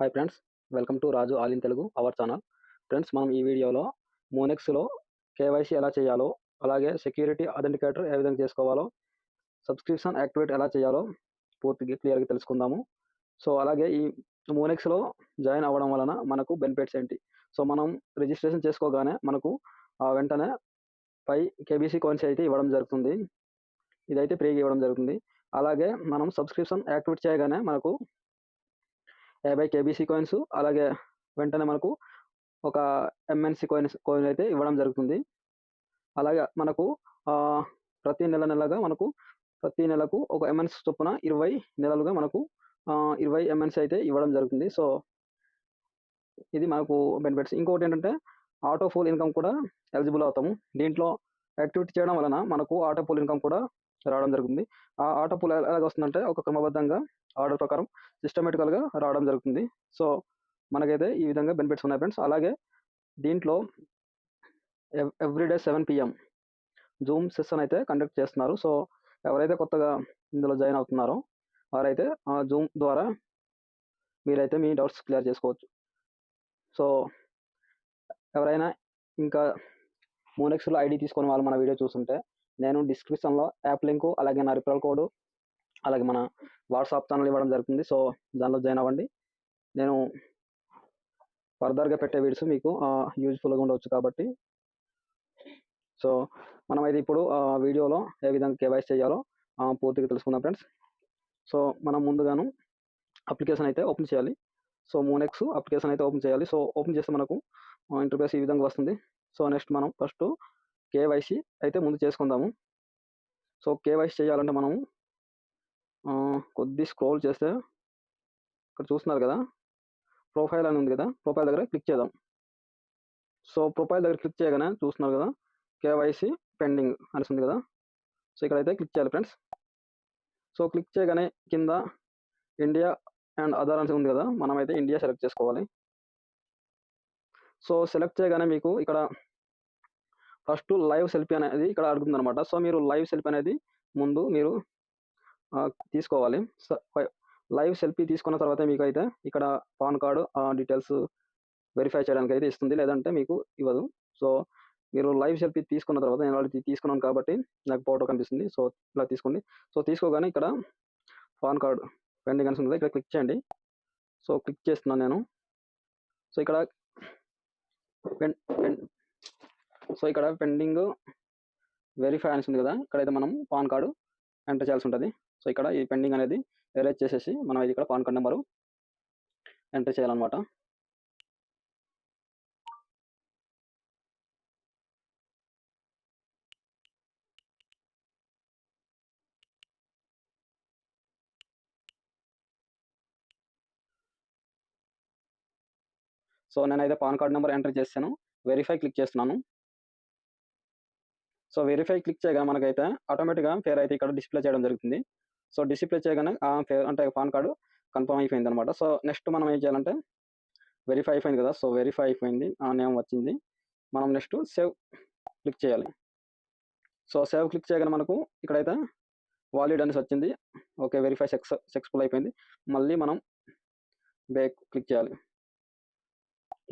Hi friends welcome to Raju all in Telugu our channel friends మనం ఈ వీడియోలో మోనెక్స్లో KYC ఎలా చేయాలో అలాగే సెక్యూరిటీ అథెంటికేటర్ ఏ విధంగా చేసుకోవాలో సబ్స్క్రిప్షన్ యాక్టివేట్ ఎలా చేయాలో పూర్తిగా క్లియర్గా తెలుసుకుందాము. సో అలాగే ఈ మోనెక్స్లో జాయిన్ అవ్వడం వలన మనకు బెనిఫిట్స్ ఏంటి? సో మనం రిజిస్ట్రేషన్ చేసుకోగానే మనకు ఆ వెంటనే పై కేబీసీ కాయిన్స్ అయితే ఇవ్వడం జరుగుతుంది. ఇదైతే ఫ్రీగా ఇవ్వడం జరుగుతుంది. అలాగే మనం సబ్స్క్రిప్షన్ యాక్టివేట్ చేయగానే మనకు యాభై కేబీసీ కాయిన్స్ అలాగే వెంటనే మనకు ఒక ఎంఎన్సి కాయిన్స్ కాయిన్ అయితే ఇవ్వడం జరుగుతుంది. అలాగే మనకు ఆ, ప్రతి నెల నెలగా మనకు ప్రతి నెలకు ఒక ఎంఎన్స్ చొప్పున ఇరవై నెలలుగా మనకు ఇరవై ఎంఎన్స్ అయితే ఇవ్వడం జరుగుతుంది. సో ఇది మనకు బెనిఫిట్స్. ఇంకొకటి ఏంటంటే ఆటో ఫుల్ ఇన్కమ్ కూడా ఎలిజిబుల్ అవుతాము. దీంట్లో యాక్టివిటీ చేయడం వలన మనకు ఆటో పూల్ ఇన్కమ్ కూడా రావడం జరుగుతుంది. ఆ ఆటో పూల్ ఎలాగ వస్తుందంటే ఒక క్రమబద్ధంగా ఆర్డర్ ప్రకారం సిస్టమేటికల్గా రావడం జరుగుతుంది. సో మనకైతే ఈ విధంగా బెనిఫిట్స్ ఉన్నాయి ఫ్రెండ్స్ అలాగే దీంట్లో everyday seven PM zoom session అయితే కండక్ట్ చేస్తున్నారు. సో ఎవరైతే కొత్తగా ఇందులో జాయిన్ అవుతున్నారో వారైతే ఆ జూమ్ ద్వారా మీరైతే మీ డౌట్స్ క్లియర్ చేసుకోవచ్చు. సో ఎవరైనా ఇంకా మోనెక్స్లో ఐడి తీసుకొని వాళ్ళు మన వీడియో చూస్తుంటే నేను డిస్క్రిప్షన్లో యాప్ లింకు అలాగే నా రిఫరల్ కోడ్ అలాగే మన వాట్సాప్ ఛానల్ ఇవ్వడం జరుగుతుంది సో దానిలో జాయిన్ అవ్వండి. నేను ఫర్దర్గా పెట్టే వీడియోస్ మీకు యూజ్ఫుల్గా ఉండవచ్చు కాబట్టి. సో మనం అయితే ఇప్పుడు ఆ, వీడియోలో ఏ విధంగా కేవైస్ చేయాలో పూర్తిగా తెలుసుకుందాం ఫ్రెండ్స్ సో మనం ముందుగాను అప్లికేషన్ అయితే ఓపెన్ చేయాలి. సో మోనెక్స్ అప్లికేషన్ అయితే ఓపెన్ చేయాలి. సో ఓపెన్ చేస్తే మనకు ఇంటర్ఫేస్ ఈ విధంగా వస్తుంది. సో నెక్స్ట్ మనం ఫస్ట్ కేవైసీ అయితే ముందు చేసుకుందాము. సో కేవైసీ చేయాలంటే మనము కొద్ది స్క్రోల్ చేస్తే ఇక్కడ చూస్తున్నారు కదా? ప్రొఫైల్ అని ఉంది కదా? ప్రొఫైల్ దగ్గర క్లిక్ చేద్దాం. సో ప్రొఫైల్ దగ్గర క్లిక్ చేయగానే చూస్తున్నారు కదా? కేవైసీ పెండింగ్ అని ఉంది కదా? సో ఇక్కడైతే క్లిక్ చేయాలి ఫ్రెండ్స్. సో క్లిక్ చేయగానే కింద ఇండియా అండ్ అదర్ అని ఉంది కదా? మనమైతే ఇండియా సెలెక్ట్ చేసుకోవాలి. సో సెలెక్ట్ చేయగానే మీకు ఇక్కడ ఫస్ట్ లైవ్ సెల్ఫీ అనేది ఇక్కడ అడుగుతుంది అనమాట సో మీరు లైవ్ సెల్ఫీ అనేది ముందు మీరు తీసుకోవాలి. లైవ్ సెల్ఫీ తీసుకున్న తర్వాత మీకు అయితే ఇక్కడ పాన్ కార్డు డీటెయిల్స్ వెరిఫై చేయడానికి అయితే ఇస్తుంది. లేదంటే మీకు ఇవ్వదు. సో మీరు లైవ్ సెల్ఫీ తీసుకున్న తర్వాత నేను ఆల్రెడీ తీసుకున్నాను కాబట్టి నాకు ఫోటో కనిపిస్తుంది. సో ఇలా తీసుకోండి. సో తీసుకోగానే ఇక్కడ పాన్ కార్డు పెండింగ్ అని ఉంది ఇక్కడ క్లిక్ చేయండి. సో క్లిక్ చేస్తున్నాను నేను. సో ఇక్కడ పెన్ పెన్ సో ఇక్కడ పెండింగ్ వెరిఫై అనేసి ఉంది కదా ఇక్కడైతే మనం పాన్ కార్డు ఎంటర్ చేయాల్సి ఉంటుంది. సో ఇక్కడ ఈ పెండింగ్ అనేది ఎరేజ్ చేసేసి మనం ఇది ఇక్కడ పాన్ కార్డ్ నెంబరు ఎంటర్ చేయాలన్నమాట. సో నేనైతే పాన్ కార్డ్ నెంబర్ ఎంటర్ చేశాను. వెరిఫై క్లిక్ చేస్తున్నాను. సో వెరిఫై క్లిక్ చేయగా మనకైతే ఆటోమేటిక్గా పేరు అయితే ఇక్కడ డిస్ప్లే చేయడం జరుగుతుంది. సో డిస్ప్లే చేయగానే ఆ పేరు అంటే పాన్ కార్డు కన్ఫర్మ్ అయిపోయింది అనమాట సో నెక్స్ట్ మనం ఏం చేయాలంటే వెరిఫై అయిపోయింది కదా సో వెరిఫై అయిపోయింది. ఆ నేమ్ వచ్చింది. మనం నెక్స్ట్ సేవ్ క్లిక్ చేయాలి. సో సేవ్ క్లిక్ చేయగానే మనకు ఇక్కడైతే వాలిడ్ అనేసి వచ్చింది. ఓకే వెరిఫై సక్సెస్ సక్సెస్ఫుల్ అయిపోయింది. మళ్ళీ మనం బేక్ క్లిక్ చేయాలి.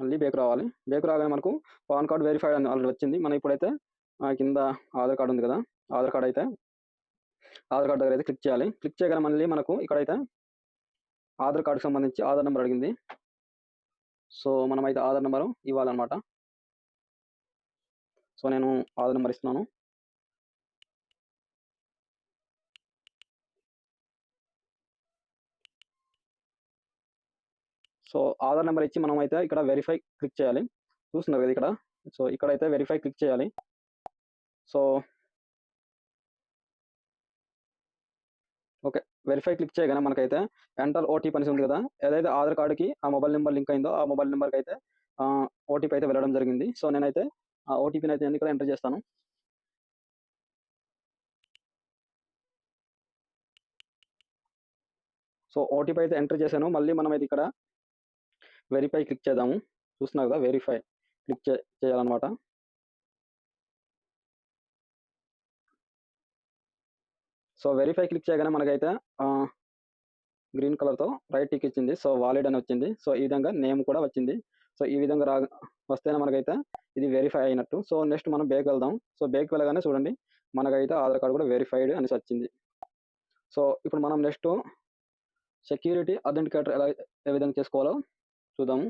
మళ్ళీ బేక్ రావాలి. బేక్ రాగానే మనకు పాన్ కార్డ్ వెరిఫైడ్ అని ఆల్రెడీ వచ్చింది. మనం ఇప్పుడైతే కింద ఆధార్ కార్డు ఉంది కదా ఆధార్ కార్డ్ అయితే ఆధార్ కార్డు దగ్గర అయితే క్లిక్ చేయాలి. క్లిక్ చేయగానే మళ్ళీ మనకు ఇక్కడైతే ఆధార్ కార్డుకి సంబంధించి ఆధార్ నెంబర్ అడిగింది. సో మనం అయితే ఆధార్ నెంబరు ఇవ్వాలన్నమాట. సో నేను ఆధార్ నెంబర్ ఇస్తున్నాను. సో ఆధార్ నెంబర్ ఇచ్చి మనం అయితే ఇక్కడ వెరిఫై క్లిక్ చేయాలి. చూస్తున్నారు కదా ఇక్కడ? సో ఇక్కడైతే వెరిఫై క్లిక్ చేయాలి. So okay. వెరిఫై క్లిక్ చేయగానే మనకైతే ఎంటర్ ఓటీపీ అనేసి ఉంది కదా? ఏదైతే ఆధార్ కార్డుకి ఆ మొబైల్ నెంబర్ లింక్ అయిందో ఆ మొబైల్ నెంబర్కి అయితే ఓటీపీ అయితే వెళ్ళడం జరిగింది. సో నేనైతే ఆ ఓటీపీని అయితే నేను ఇక్కడ ఎంటర్ చేస్తాను? సో ఓటీపీ అయితే ఎంటర్ చేశాను. మళ్ళీ మనం అయితే ఇక్కడ వెరిఫై క్లిక్ చేద్దాము. చూస్తున్నారు కదా వెరిఫై క్లిక్ చే చేయాలన్నమాట. సో వెరిఫై క్లిక్ చేయగానే మనకైతే గ్రీన్ కలర్తో రైట్ టిక్ ఇచ్చింది. సో వాలిడ్ అని వచ్చింది. సో ఈ విధంగా నేమ్ కూడా వచ్చింది. సో ఈ విధంగా రా వస్తేనే మనకైతే ఇది వెరిఫై అయినట్టు. సో నెక్స్ట్ మనం బేక్ వెళ్దాం. సో బేక్ వెళ్ళగానే చూడండి మనకైతే ఆధార్ కార్డు కూడా వెరిఫైడ్ అని వచ్చింది. సో ఇప్పుడు మనం నెక్స్ట్ సెక్యూరిటీ అథెంటికేటర్ ఎలా ఏ విధంగా చేసుకోవాలో చూద్దాము.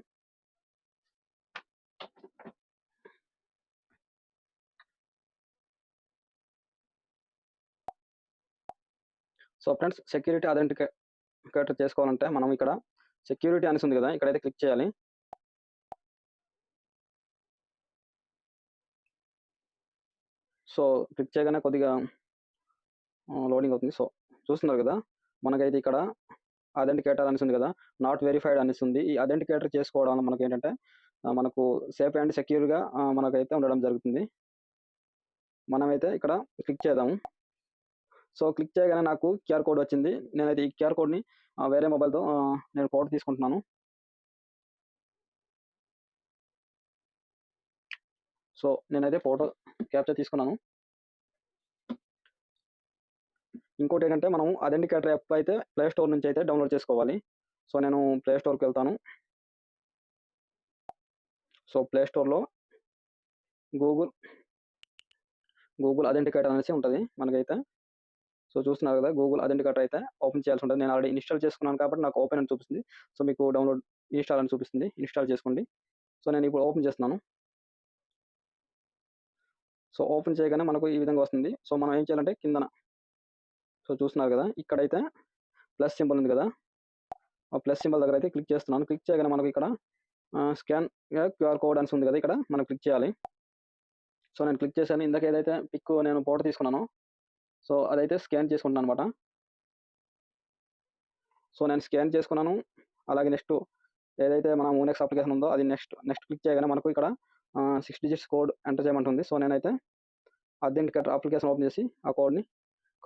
సో ఫ్రెండ్స్ సెక్యూరిటీ అథెంటికేటర్ చేసుకోవాలంటే మనం ఇక్కడ సెక్యూరిటీ అనేసి ఉంది కదా ఇక్కడైతే క్లిక్ చేయాలి. సో క్లిక్ చేయగానే కొద్దిగా లోడింగ్ అవుతుంది. సో చూస్తున్నారు కదా మనకైతే ఇక్కడ అథెంటికేటర్ అనిస్తుంది ఉంది కదా? నాట్ వెరిఫైడ్ అనేసి ఉంది ఈ అథెంటికేటర్ చేసుకోవడం వల్ల మనకి ఏంటంటే మనకు సేఫ్ అండ్ సెక్యూర్గా మనకైతే ఉండడం జరుగుతుంది. మనమైతే ఇక్కడ క్లిక్ చేద్దాము. సో క్లిక్ చేయగానే నాకు క్యూఆర్ కోడ్ వచ్చింది. నేనైతే ఈ క్యూఆర్ కోడ్ని వేరే మొబైల్తో నేను ఫోటో తీసుకుంటున్నాను. సో నేనైతే ఫోటో క్యాప్చర్ తీసుకున్నాను. ఇంకోటి ఏంటంటే మనం అథెంటికేటర్ యాప్ అయితే ప్లే స్టోర్ నుంచి అయితే డౌన్లోడ్ చేసుకోవాలి. సో నేను ప్లే స్టోర్కి వెళ్తాను. సో ప్లే స్టోర్లో గూగుల్ గూగుల్ అథెంటికేటర్ అనేసి ఉంటుంది మనకైతే. సో చూస్తున్నారు కదా గూగుల్ అథెంటికేటర్ అయితే ఓపెన్ చేయాల్సి ఉంటుంది. నేను ఆల్రెడీ ఇన్స్టాల్ చేసుకున్నాను కాబట్టి నాకు ఓపెన్ అని చూపిస్తుంది. సో మీకు డౌన్లోడ్ ఇన్స్టాల్ అని చూపిస్తుంది. ఇన్స్టాల్ చేసుకోండి. సో నేను ఇప్పుడు ఓపెన్ చేస్తున్నాను. సో ఓపెన్ చేయగానే మనకు ఈ విధంగా వస్తుంది. సో మనం ఏం చేయాలంటే కిందన సో చూస్తున్నారు కదా ఇక్కడైతే ప్లస్ సింబల్ ఉంది కదా. ఆ ప్లస్ సింబల్ దగ్గర అయితే క్లిక్ చేస్తున్నాను. క్లిక్ చేయగానే మనకు ఇక్కడ స్కాన్ క్యూఆర్ కోడ్ అని ఉంది కదా ఇక్కడ మనం క్లిక్ చేయాలి. సో నేను క్లిక్ చేశాను. ఇందాక ఏదైతే పిక్ నేను ఫోటో తీసుకున్నాను సో అదైతే స్కాన్ చేసుకుంటాను అనమాట సో నేను స్కాన్ చేసుకున్నాను. అలాగే నెక్స్ట్ ఏదైతే మన మూనెక్స్ అప్లికేషన్ ఉందో అది నెక్స్ట్ నెక్స్ట్ క్లిక్ చేయగానే మనకు ఇక్కడ సిక్స్ డిజిట్స్ కోడ్ ఎంటర్ చేయమంటుంది. సో నేనైతే అథెంటికేటర్ అప్లికేషన్ ఓపెన్ చేసి ఆ కోడ్ని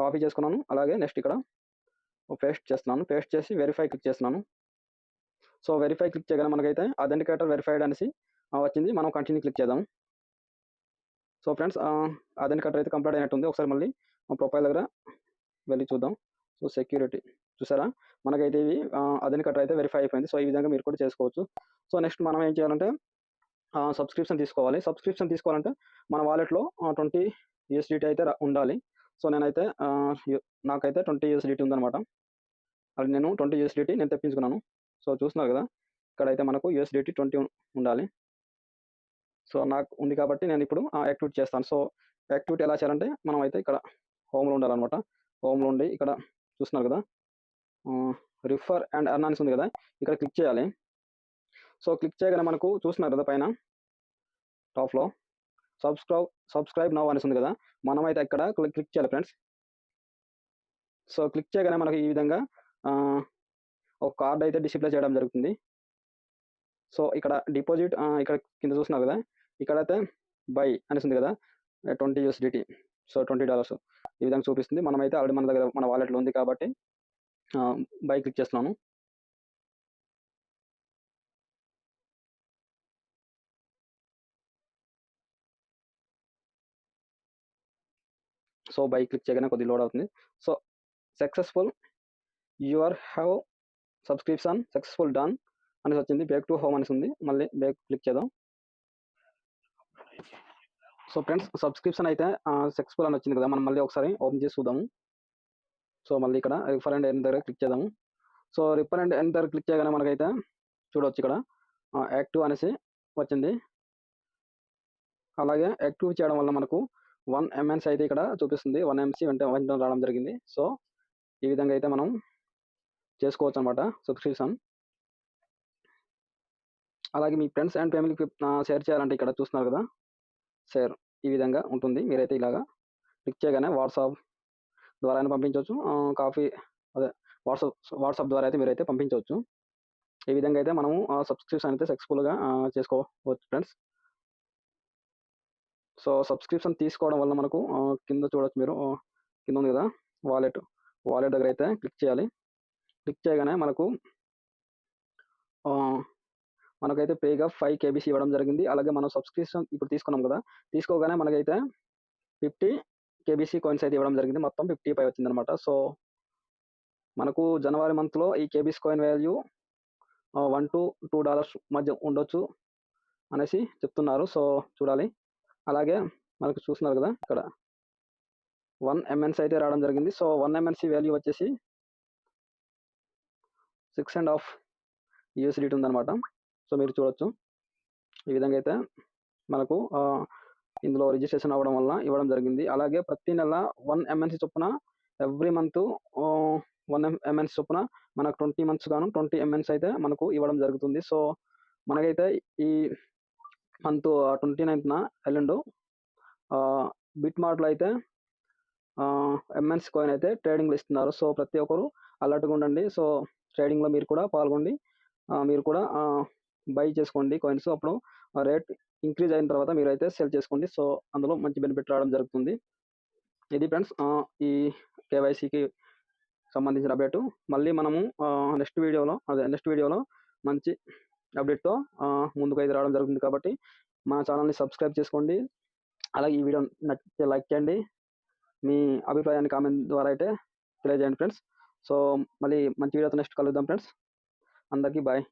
కాపీ చేసుకున్నాను. అలాగే నెక్స్ట్ ఇక్కడ పేస్ట్ చేస్తున్నాను. పేస్ట్ చేసి వెరిఫై క్లిక్ చేస్తున్నాను. సో వెరిఫై క్లిక్ చేయగానే మనకైతే అథెంటికేటర్ వెరిఫైడ్ అనేసి వచ్చింది. మనం కంటిన్యూ క్లిక్ చేద్దాం. సో ఫ్రెండ్స్ అథెంటికేటర్ అయితే కంప్లీట్ అయినట్టుంది. ఒకసారి మళ్ళీ ప్రొఫైల్ దగ్గర వెళ్ళి చూద్దాం. సో సెక్యూరిటీ చూసారా? మనకైతే ఇవి అథెంటికేటర్ అయితే వెరిఫై అయిపోయింది. సో ఈ విధంగా మీరు కూడా చేసుకోవచ్చు. సో నెక్స్ట్ మనం ఏం చేయాలంటే సబ్స్క్రిప్షన్ తీసుకోవాలి. సబ్స్క్రిప్షన్ తీసుకోవాలంటే మన వాలెట్లో ట్వంటీ యూఎస్డిటీ అయితే ఉండాలి. సో నేనైతే నాకైతే ట్వంటీ యూఎస్డిటీ ఉందనమాట అది నేను ట్వంటీ యూఎస్డిటీ నేను తెప్పించుకున్నాను. సో చూస్తున్నారు కదా ఇక్కడైతే మనకు యూఎస్డిటీ ట్వంటీ ఉండాలి. సో నాకు ఉంది కాబట్టి నేను ఇప్పుడు యాక్టివేట్ చేస్తాను. సో యాక్టివిటీ ఎలా చేయాలంటే మనం అయితే ఇక్కడ హోమ్లో ఉండాలన్నమాట. హోమ్లో ఉండి ఇక్కడ చూస్తున్నారు కదా రిఫర్ అండ్ అర్నాన్స్ ఉంది కదా ఇక్కడ క్లిక్ చేయాలి. సో క్లిక్ చేయగానే మనకు చూస్తున్నారు కదా పైన టాప్లో. సబ్స్క్రైబ్ సబ్స్క్రైబ్ నవ్ అనేసి ఉంది కదా. మనమైతే ఇక్కడ క్లిక్ చేయాలి ఫ్రెండ్స్. సో క్లిక్ చేయగానే మనకి ఈ విధంగా ఒక కార్డ్ అయితే డిస్ప్లే చేయడం జరుగుతుంది. సో ఇక్కడ డిపాజిట్ ఇక్కడ కింద చూస్తున్నారు కదా. ఇక్కడైతే బై అనేసి ఉంది కదా. Twenty USDT. So twenty dollars. ఈ విధంగా చూపిస్తుంది. మనమైతే ఆల్రెడీ మన దగ్గర మన వాలెట్లో ఉంది కాబట్టి బై క్లిక్ చేస్తున్నాను. సో బై క్లిక్ చేయగానే కొద్దిగా లోడ్ అవుతుంది. So successful your have subscription successful done అనేసి వచ్చింది. బ్యాక్ టు హోమ్ అనేసి ఉంది. మళ్ళీ బ్యాక్ క్లిక్ చేద్దాం. సో ఫ్రెండ్స్ సబ్స్క్రిప్షన్ అయితే సక్సెస్ఫుల్ అని వచ్చింది కదా. మనం మళ్ళీ ఒకసారి ఓపెన్ చేసి చూద్దాము. సో మళ్ళీ ఇక్కడ రిఫర్ అండ్ ఎన్ దగ్గర క్లిక్ చేద్దాము. సో రిఫర్ అండ్ ఎన్ దగ్గర క్లిక్ చేయగానే మనకైతే చూడవచ్చు ఇక్కడ. యాక్టివ్ అనేసి వచ్చింది. అలాగే యాక్టివ్ చేయడం వల్ల మనకు వన్ ఎంఎన్సీ అయితే ఇక్కడ చూపిస్తుంది. వన్ ఎంసీ వెంట వెంటనే రావడం జరిగింది. సో ఈ విధంగా అయితే మనం చేసుకోవచ్చు అనమాట సబ్స్క్రిప్షన్ అలాగే మీ ఫ్రెండ్స్ అండ్ ఫ్యామిలీకి షేర్ చేయాలంటే ఇక్కడ చూస్తున్నారు కదా? షేర్ ఈ విధంగా ఉంటుంది. మీరైతే ఇలాగా క్లిక్ చేయగానే వాట్సాప్ ద్వారా అయినా పంపించవచ్చు కాఫీ అదే వాట్సాప్ వాట్సాప్ ద్వారా అయితే మీరైతే పంపించవచ్చు. ఈ విధంగా అయితే మనము సబ్స్క్రిప్షన్ అయితే సక్సెస్ఫుల్గా చేసుకోవచ్చు ఫ్రెండ్స్. సో సబ్స్క్రిప్షన్ తీసుకోవడం వల్ల మనకు కింద చూడొచ్చు మీరు కింద ఉంది కదా వాలెట్. వాలెట్ దగ్గర అయితే క్లిక్ చేయాలి. క్లిక్ చేయగానే మనకు మనకైతే పేగా ఫైవ్ కేబీసీ ఇవ్వడం జరిగింది. అలాగే మనం సబ్స్క్రిప్షన్ ఇప్పుడు తీసుకున్నాం కదా తీసుకోగానే మనకైతే ఫిఫ్టీ కేబీసీ కాయిన్స్ అయితే ఇవ్వడం జరిగింది. మొత్తం ఫిఫ్టీ ఫైవ్ వచ్చింది అనమాట సో మనకు జనవరి మంత్లో ఈ KBC coin value one to two dollars మధ్య ఉండొచ్చు అనేసి చెప్తున్నారు. సో చూడాలి. అలాగే మనకు చూస్తున్నారు కదా ఇక్కడ వన్ ఎంఎన్సీ అయితే రావడం జరిగింది. సో వన్ ఎంఎన్సీ వాల్యూ వచ్చేసి సిక్స్ అండ్ హాఫ్ యూఎస్డిటీ ఉందన్నమాట. సో మీరు చూడొచ్చు. ఈ విధంగా అయితే మనకు ఇందులో రిజిస్ట్రేషన్ అవ్వడం వల్ల ఇవ్వడం జరిగింది. అలాగే ప్రతి నెల వన్ ఎంఎన్సీ చొప్పున ఎవ్రీ మంత్ వన్ ఎంఎన్సీ చొప్పున మనకు ట్వంటీ మంత్స్ గాను ట్వంటీ ఎంఎన్సీ అయితే మనకు ఇవ్వడం జరుగుతుంది. సో మనకైతే ఈ మంత్ ట్వంటీ నైన్త్న ఎల్లుండు బిట్ మార్ట్లో అయితే ఎంఎన్స్ కాయిన్ అయితే ట్రేడింగ్లో ఇస్తున్నారు. సో ప్రతి ఒక్కరు అలర్ట్గా ఉండండి. సో ట్రేడింగ్లో మీరు కూడా పాల్గొండి. మీరు కూడా బై చేసుకోండి కాయిన్స్. అప్పుడు రేట్ ఇంక్రీజ్ అయిన తర్వాత మీరు అయితే సెల్ చేసుకోండి. సో అందులో మంచి బెనిఫిట్ రావడం జరుగుతుంది. ఇది ఫ్రెండ్స్ ఈ కేవైసీకి సంబంధించిన అప్డేటు. మళ్ళీ మనము నెక్స్ట్ వీడియోలో అదే నెక్స్ట్ వీడియోలో మంచి అప్డేట్తో ముందుకు అయితే రావడం జరుగుతుంది కాబట్టి మా ఛానల్ని సబ్స్క్రైబ్ చేసుకోండి. అలాగే ఈ వీడియో నచ్చితే లైక్ చేయండి. మీ అభిప్రాయాన్ని కామెంట్ ద్వారా అయితే తెలియజేయండి ఫ్రెండ్స్. సో మళ్ళీ మంచి వీడియోతో నెక్స్ట్ కలుద్దాం ఫ్రెండ్స్. అందరికీ బాయ్.